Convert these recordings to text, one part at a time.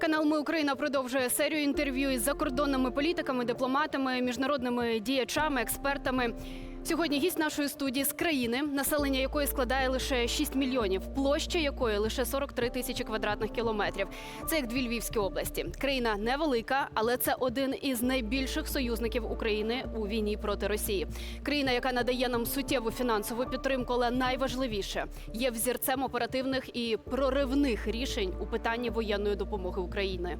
Канал Ми Україна продовжує серію інтерв'ю із закордонними політиками, дипломатами, міжнародними діячами, експертами. Сьогодні гість нашої студії з країни, населення якої складає лише 6 мільйонів, площа якої лише 43 тисячі квадратних кілометрів. Це як дві Львівські області. Країна невелика, але це один із найбільших союзників України у війні проти Росії. Країна, яка надає нам суттєву фінансову підтримку, але найважливіше є взірцем оперативних і проривних рішень у питанні воєнної допомоги України.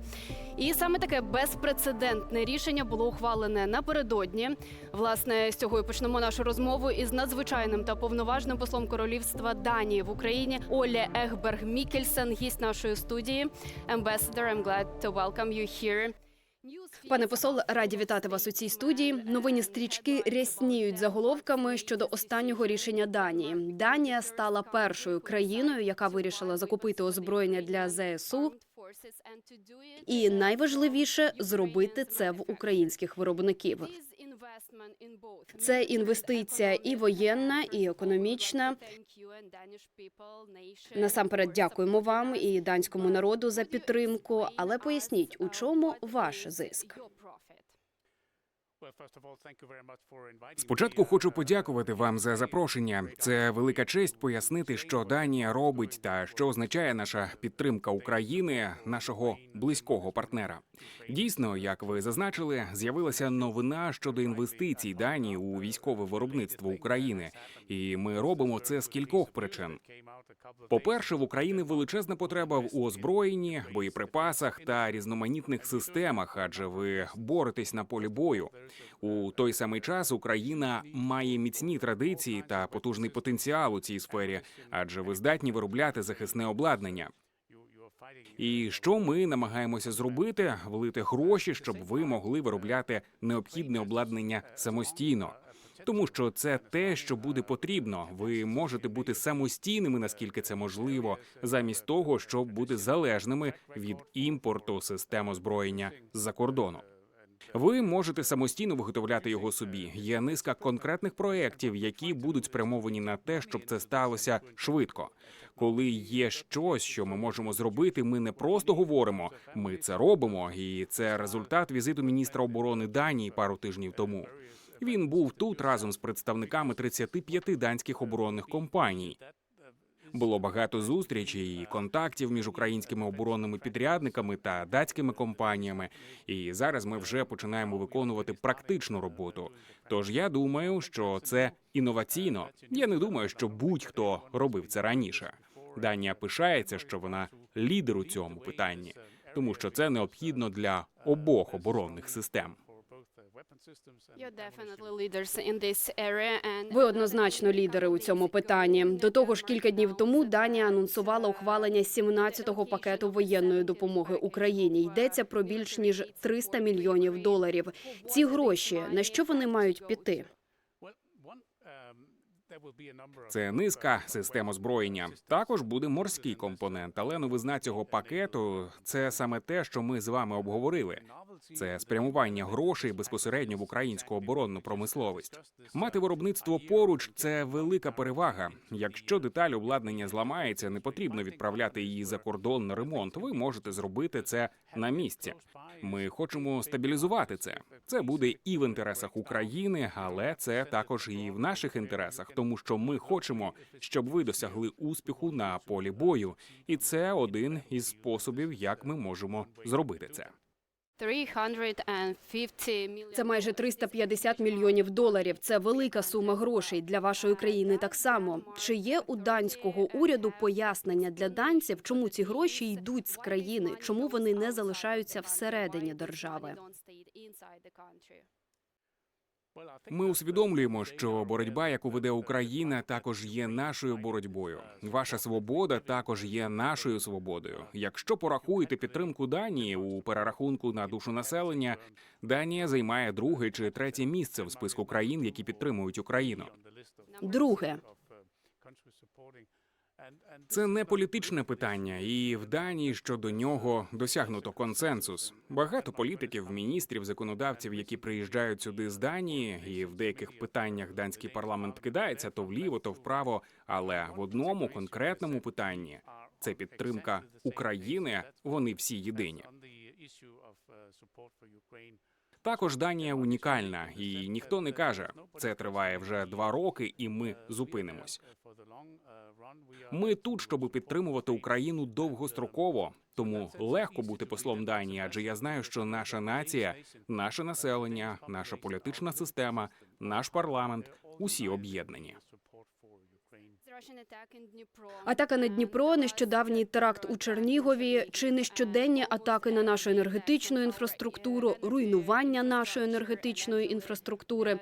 І саме таке безпрецедентне рішення було ухвалене напередодні. Власне, з цього і почнемо нашу розмову із надзвичайним та повноважним послом королівства Данії в Україні Олє Ехберг Мікельсен, гість нашої студії. Ambassador, I'm glad to welcome you here. Пане посол, раді вітати вас у цій студії. Новинні стрічки рясніють заголовками щодо останнього рішення Данії. Данія стала першою країною, яка вирішила закупити озброєння для ЗСУ. І найважливіше зробити це в українських виробників. Це інвестиція і воєнна, і економічна. Насамперед, дякуємо вам і данському народу за підтримку. Але поясніть, у чому ваш зиск? Спочатку хочу подякувати вам за запрошення. Це велика честь пояснити, що Данія робить та що означає наша підтримка України, нашого близького партнера. Дійсно, як ви зазначили, з'явилася новина щодо інвестицій Данії у військове виробництво України, і ми робимо це з кількох причин. По-перше, в Україні величезна потреба в озброєнні, боєприпасах та різноманітних системах, адже ви боретесь на полі бою. У той самий час Україна має міцні традиції та потужний потенціал у цій сфері, адже ви здатні виробляти захисне обладнання. І що ми намагаємося зробити? Влити гроші, щоб ви могли виробляти необхідне обладнання самостійно. Тому що це те, що буде потрібно. Ви можете бути самостійними, наскільки це можливо, замість того, щоб бути залежними від імпорту систем озброєння з-за кордону. Ви можете самостійно виготовляти його собі. Є низка конкретних проєктів, які будуть спрямовані на те, щоб це сталося швидко. Коли є щось, що ми можемо зробити, ми не просто говоримо, ми це робимо, і це результат візиту міністра оборони Данії пару тижнів тому. Він був тут разом з представниками 35 данських оборонних компаній. Було багато зустрічей і контактів між українськими оборонними підрядниками та датськими компаніями. І зараз ми вже починаємо виконувати практичну роботу. Тож я думаю, що це інноваційно. Я не думаю, що будь-хто робив це раніше. Данія пишається, що вона лідер у цьому питанні, тому що це необхідно для обох оборонних систем. Ви однозначно лідери у цьому питанні. До того ж, кілька днів тому Данія анонсувала ухвалення 17-го пакету воєнної допомоги Україні. Йдеться про більш ніж 300 мільйонів доларів. Ці гроші на що вони мають піти? Це низка систем озброєння. Також буде морський компонент, але новизна цього пакету це саме те, що ми з вами обговорили. Це спрямування грошей безпосередньо в українську оборонну промисловість. Мати виробництво поруч це велика перевага. Якщо деталь обладнання зламається, не потрібно відправляти її за кордон на ремонт. Ви можете зробити це на місці. Ми хочемо стабілізувати це. Це буде і в інтересах України, але це також і в наших інтересах, тому що ми хочемо, щоб ви досягли успіху на полі бою, і це один із способів, як ми можемо зробити це. 350 Це майже 350 мільйонів доларів. Це велика сума грошей для вашої країни. Так само чи є у данського уряду пояснення для данців, чому ці гроші йдуть з країни, чому вони не залишаються всередині держави? Ми усвідомлюємо, що боротьба, яку веде Україна, також є нашою боротьбою. Ваша свобода також є нашою свободою. Якщо порахуєте підтримку Данії у перерахунку на душу населення, Данія займає друге чи третє місце в списку країн, які підтримують Україну. Друге, Це не політичне питання, і в Данії щодо нього досягнуто консенсус. Багато політиків, міністрів, законодавців, які приїжджають сюди з Данії, і в деяких питаннях данський парламент кидається то вліво, то вправо. Але в одному конкретному питанні це підтримка України. Вони всі єдині. Також Данія унікальна, і ніхто не каже, це триває вже два роки, і ми зупинимось. Ми тут, щоб підтримувати Україну довгостроково. Тому легко бути послом Данії, адже я знаю, що наша нація, наше населення, наша політична система, наш парламент усі об'єднані. Атака на Дніпро, нещодавній теракт у Чернігові чи нещоденні атаки на нашу енергетичну інфраструктуру, руйнування нашої енергетичної інфраструктури.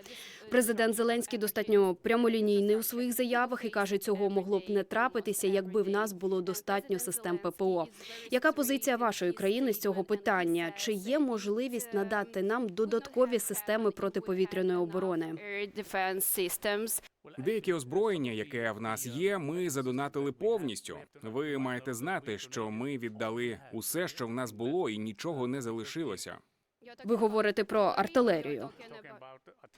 Президент Зеленський достатньо прямолінійний у своїх заявах і каже, цього могло б не трапитися, якби в нас було достатньо систем ППО. Яка позиція вашої країни з цього питання? Чи є можливість надати нам додаткові системи протиповітряної оборони? Деякі озброєння, яке в нас є, ми задонатили повністю. Ви маєте знати, що ми віддали усе, що в нас було, і нічого не залишилося. Ви говорите про артилерію.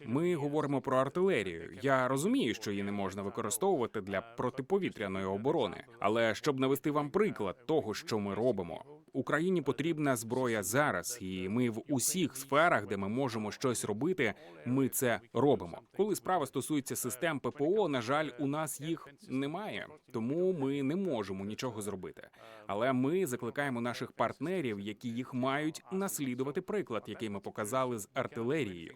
Ми говоримо про артилерію. Я розумію, що її не можна використовувати для протиповітряної оборони. Але щоб навести вам приклад того, що ми робимо, Україні потрібна зброя зараз, і ми в усіх сферах, де ми можемо щось робити, ми це робимо. Коли справа стосується систем ППО, на жаль, у нас їх немає, тому ми не можемо нічого зробити. Але ми закликаємо наших партнерів, які їх мають, наслідувати приклад, який ми показали з артилерією,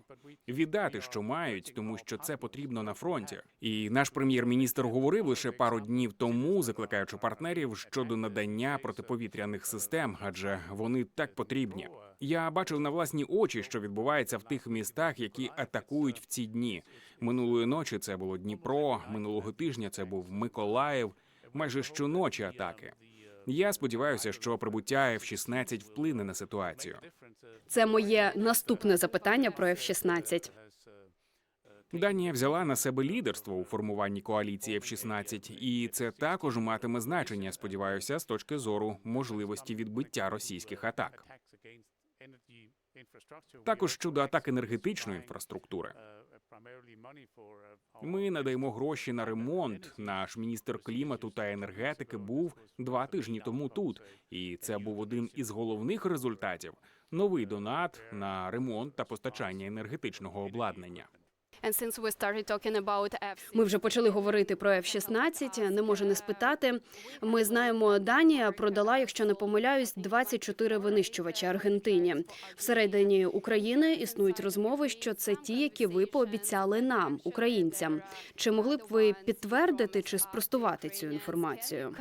віддати, що мають, тому що це потрібно на фронті. І наш прем'єр-міністр говорив лише пару днів тому, закликаючи партнерів щодо надання протиповітряних систем, адже вони так потрібні. Я бачив на власні очі, що відбувається в тих містах, які атакують в ці дні. Минулої ночі це було Дніпро, минулого тижня це був Миколаїв. Майже щоночі атаки. Я сподіваюся, що прибуття F-16 вплине на ситуацію. Це моє наступне запитання про F-16. Данія взяла на себе лідерство у формуванні коаліції F-16, і це також матиме значення. Сподіваюся, з точки зору можливості відбиття російських атак. Також щодо атак енергетичної інфраструктури. Ми надаємо гроші на ремонт. Наш міністр клімату та енергетики був два тижні тому тут, і це був один із головних результатів: новий донат на ремонт та постачання енергетичного обладнання. Ми вже почали говорити про F-16, Не можу не спитати. Ми знаємо, Данія продала, якщо не помиляюсь, 24 винищувачі Аргентині. Всередині України існують розмови, що це ті, які ви пообіцяли нам, українцям. Чи могли б ви підтвердити чи спростувати цю інформацію?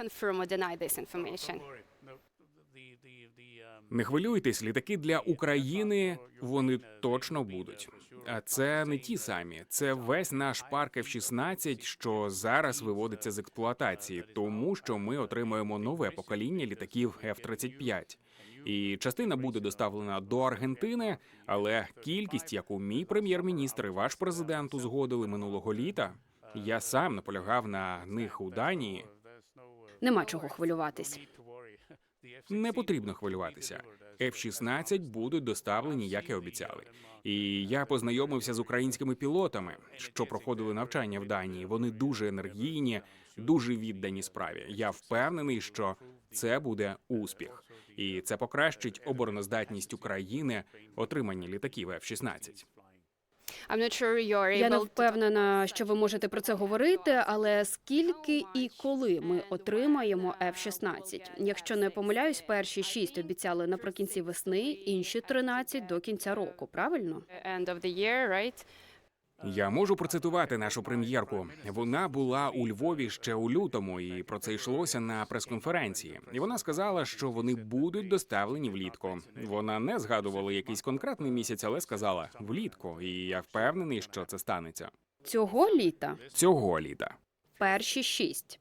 Не хвилюйтесь, літаки для України вони точно будуть. Це не ті самі. Це весь наш парк F-16, що зараз виводиться з експлуатації, тому що ми отримуємо нове покоління літаків F-35. І частина буде доставлена до Аргентини, але кількість, яку мій прем'єр-міністр і ваш президент узгодили минулого літа, я сам наполягав на них у Данії. Нема чого хвилюватись. Не потрібно хвилюватися. F-16 будуть доставлені, як і обіцяли. І я познайомився з українськими пілотами, що проходили навчання в Данії. Вони дуже енергійні, дуже віддані справі. Я впевнений, що це буде успіх, і це покращить обороноздатність України отримання літаків F-16. Я не впевнена, що ви можете про це говорити, але скільки і коли ми отримаємо F-16? Якщо не помиляюсь, перші шість обіцяли наприкінці весни, інші 13 до кінця року. Правильно? Я можу процитувати нашу прем'єрку. Вона була у Львові ще у лютому, і про це йшлося на прес-конференції. І вона сказала, що вони будуть доставлені влітку. Вона не згадувала якийсь конкретний місяць, але сказала влітку. І я впевнений, що це станеться Цього літа цього літа. перші шість.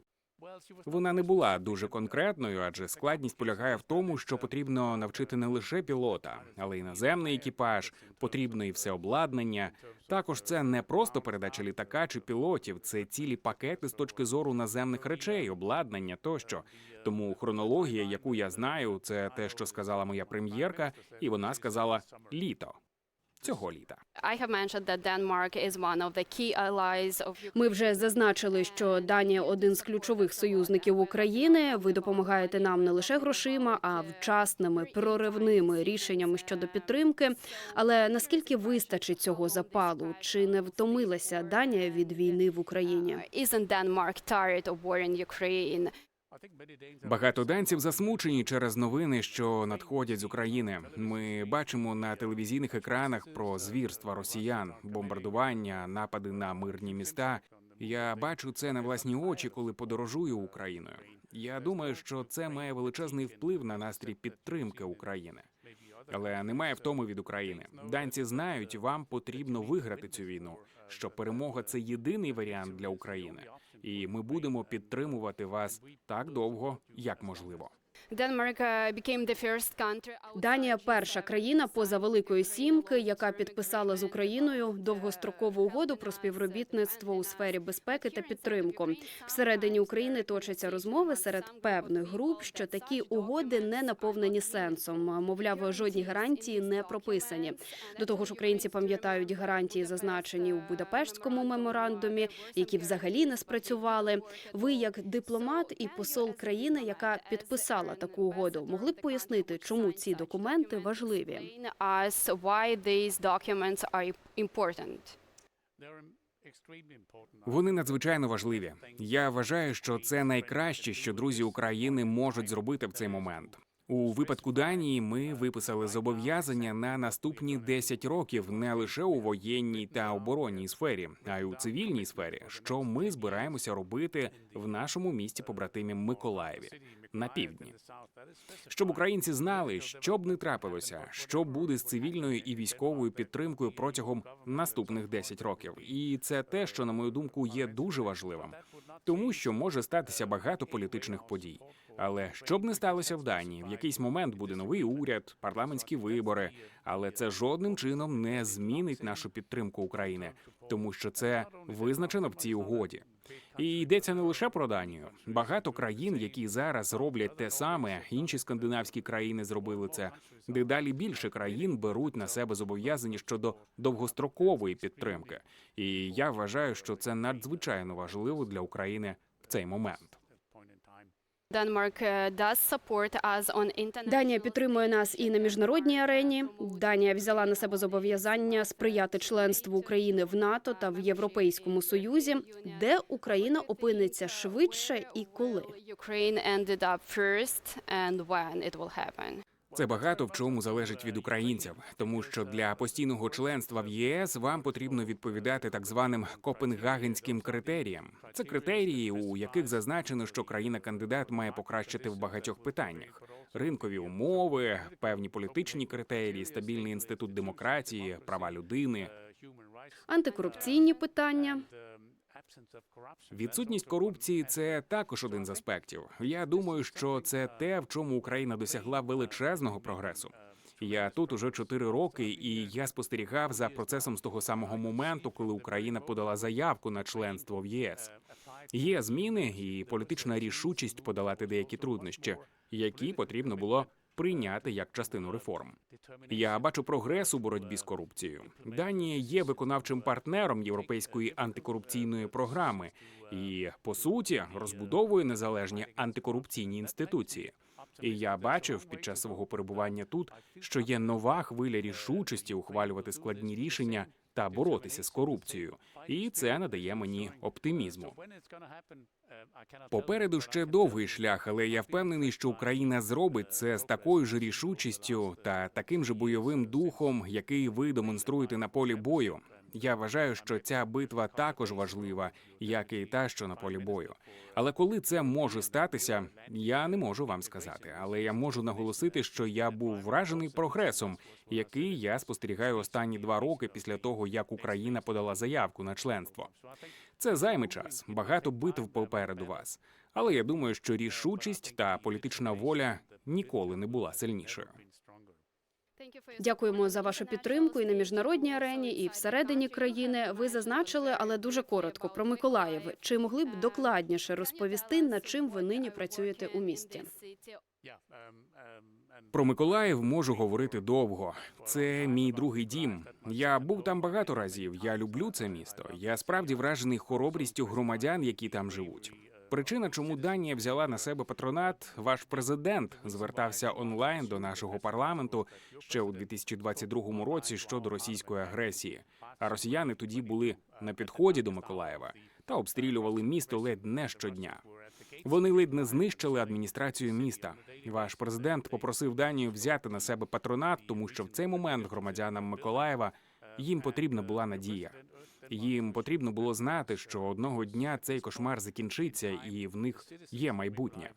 Вона не була дуже конкретною, адже складність полягає в тому, що потрібно навчити не лише пілота, але й наземний екіпаж, потрібно і все обладнання. Також це не просто передача літака чи пілотів, це цілі пакети з точки зору наземних речей, обладнання тощо. Тому хронологія, яку я знаю, це те, що сказала моя прем'єрка, і вона сказала літо. Цього літа. I have mentioned that Denmark is one of the key allies of Ми вже зазначили, що Данія один з ключових союзників України. Ви допомагаєте нам не лише грошима, а вчасними проривними рішеннями щодо підтримки. Але наскільки вистачить цього запалу? Чи не втомилася Данія від війни в Україні? Isn't Denmark tired of war in Ukraine? Багато данців засмучені через новини, що надходять з України. Ми бачимо на телевізійних екранах про звірства росіян, бомбардування, напади на мирні міста. Я бачу це на власні очі, коли подорожую Україною. Я думаю, що це має величезний вплив на настрій підтримки України. Але немає втоми від України. Данці знають, вам потрібно виграти цю війну. Що перемога це єдиний варіант для України, і ми будемо підтримувати вас так довго, як можливо. Uh, Данія перша країна поза Великої Сімки, яка підписала з Україною довгострокову угоду про співробітництво у сфері безпеки та підтримку. Всередині України точаться розмови серед певних груп, що такі угоди не наповнені сенсом. Мовляв, жодні гарантії не прописані. До того ж, українці пам'ятають гарантії, зазначені у Будапештському меморандумі, які взагалі не спрацювали. Ви, як дипломат і посол країни, яка підписала таку угоду, могли б пояснити, чому ці документи важливі? Вони надзвичайно важливі. Я вважаю, що це найкраще, що друзі України можуть зробити в цей момент. У випадку Данії ми виписали зобов'язання на наступні 10 років не лише у воєнній та оборонній сфері, а й у цивільній сфері, що ми збираємося робити в нашому місті побратимі Миколаєві на півдні. Щоб українці знали, що б не трапилося, що буде з цивільною і військовою підтримкою протягом наступних 10 років, і це те, що на мою думку є дуже важливим, тому що може статися багато політичних подій. Але що б не сталося в Данії, в якийсь момент буде новий уряд, парламентські вибори, але це жодним чином не змінить нашу підтримку України, тому що це визначено в цій угоді. І йдеться не лише про Данію. Багато країн, які зараз роблять те саме, інші скандинавські країни зробили це. Дедалі більше країн беруть на себе зобов'язання щодо довгострокової підтримки. І я вважаю, що це надзвичайно важливо для України в цей момент. Данія підтримує нас і на міжнародній арені. Данія взяла на себе зобов'язання сприяти членству України в НАТО та в Європейському Союзі, де Україна опиниться швидше і коли. Це багато в чому залежить від українців, тому що для постійного членства в ЄС вам потрібно відповідати так званим копенгагенським критеріям. Це критерії, у яких зазначено, що країна-кандидат має покращити в багатьох питаннях: ринкові умови, певні політичні критерії, стабільний інститут демократії, права людини. Антикорупційні питання. Відсутність корупції це також один з аспектів. Я думаю, що це те, в чому Україна досягла величезного прогресу. Я тут уже чотири роки, і я спостерігав за процесом з того самого моменту, коли Україна подала заявку на членство в ЄС. Є зміни і політична рішучість подолати деякі труднощі, які потрібно було прийняти як частину реформ. Я бачу прогрес у боротьбі з корупцією. Данія є виконавчим партнером європейської антикорупційної програми і по суті розбудовує незалежні антикорупційні інституції. І я бачив під час свого перебування тут, що є нова хвиля рішучості ухвалювати складні рішення та боротися з корупцією, і це надає мені оптимізму. Попереду ще довгий шлях, але я впевнений, що Україна зробить це з такою ж рішучістю та таким же бойовим духом, який ви демонструєте на полі бою. Я вважаю, що ця битва також важлива, як і та, що на полі бою. Але коли це може статися, я не можу вам сказати. Але я можу наголосити, що я був вражений прогресом, який я спостерігаю останні два роки після того, як Україна подала заявку на членство. Це займе час, багато битв попереду вас. Але я думаю, що рішучість та політична воля ніколи не була сильнішою. Дякуємо за вашу підтримку і на міжнародній арені, і всередині країни. Ви зазначили, але дуже коротко про Миколаїв. Чи могли б докладніше розповісти, над чим ви нині працюєте у місті? Про Миколаїв можу говорити довго. Це мій другий дім. Я був там багато разів. Я люблю це місто. Я справді вражений хоробрістю громадян, які там живуть. Причина, чому Данія взяла на себе патронат, ваш президент звертався онлайн до нашого парламенту ще у 2022 році щодо російської агресії. А росіяни тоді були на підході до Миколаєва та обстрілювали місто ледь не щодня. Вони ледь не знищили адміністрацію міста. Ваш президент попросив Данію взяти на себе патронат, тому що в цей момент громадянам Миколаєва їм потрібна була надія. Їм потрібно було знати, що одного дня цей кошмар закінчиться, і в них є майбутнє.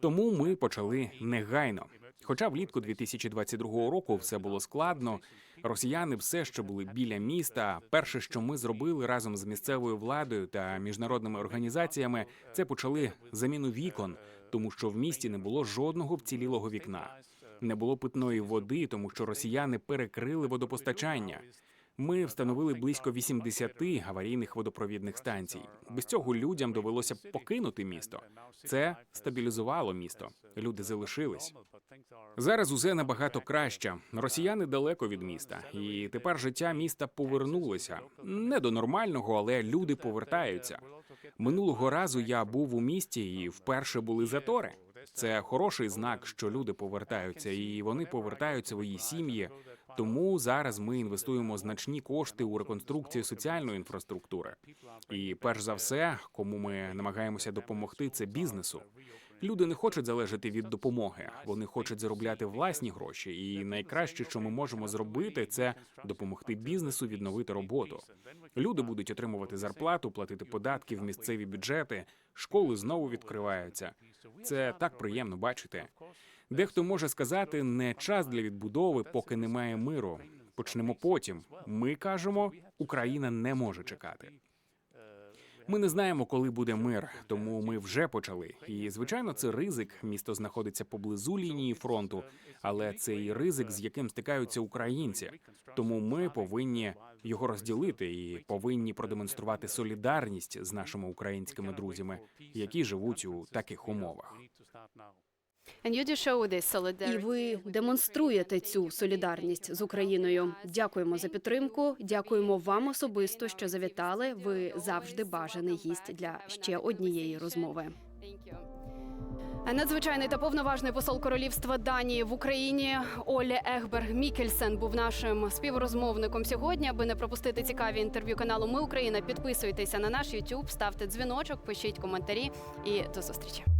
Тому ми почали негайно. Хоча влітку 2022 року все було складно. Росіяни все ще були біля міста. Перше, що ми зробили разом з місцевою владою та міжнародними організаціями, це почали заміну вікон, тому що в місті не було жодного вцілілого вікна. Не було питної води, тому що росіяни перекрили водопостачання. Ми встановили близько 80 аварійних водопровідних станцій. Без цього людям довелося покинути місто. Це стабілізувало місто. Люди залишились. Зараз усе набагато краще. Росіяни далеко від міста, і тепер життя міста повернулося не до нормального, але люди повертаються. Минулого разу я був у місті і вперше були затори. Це хороший знак, що люди повертаються, і вони повертають свої сім'ї. Тому зараз ми інвестуємо значні кошти у реконструкцію соціальної інфраструктури. І перш за все, кому ми намагаємося допомогти, це бізнесу. Люди не хочуть залежати від допомоги, вони хочуть заробляти власні гроші. І найкраще, що ми можемо зробити, це допомогти бізнесу відновити роботу. Люди будуть отримувати зарплату, платити податки в місцеві бюджети, школи знову відкриваються. Це так приємно бачити. Дехто може сказати, не час для відбудови, поки немає миру. Почнемо потім. Ми кажемо, Україна не може чекати. Ми не знаємо, коли буде мир, тому ми вже почали. І звичайно, це ризик. Місто знаходиться поблизу лінії фронту, але це і ризик, з яким стикаються українці. Тому ми повинні його розділити і повинні продемонструвати солідарність з нашими українськими друзями, які живуть у таких умовах. І ви демонструєте цю солідарність з Україною. Дякуємо за підтримку. Дякуємо вам особисто, що завітали. Ви завжди бажаний гість для ще однієї розмови. Надзвичайний та повноважний посол королівства Данії в Україні Олі Егберг Мікельсен був нашим співрозмовником сьогодні. Аби не пропустити цікаві інтерв'ю каналу Ми Україна. Підписуйтеся на наш YouTube, ставте дзвіночок, пишіть коментарі і до зустрічі.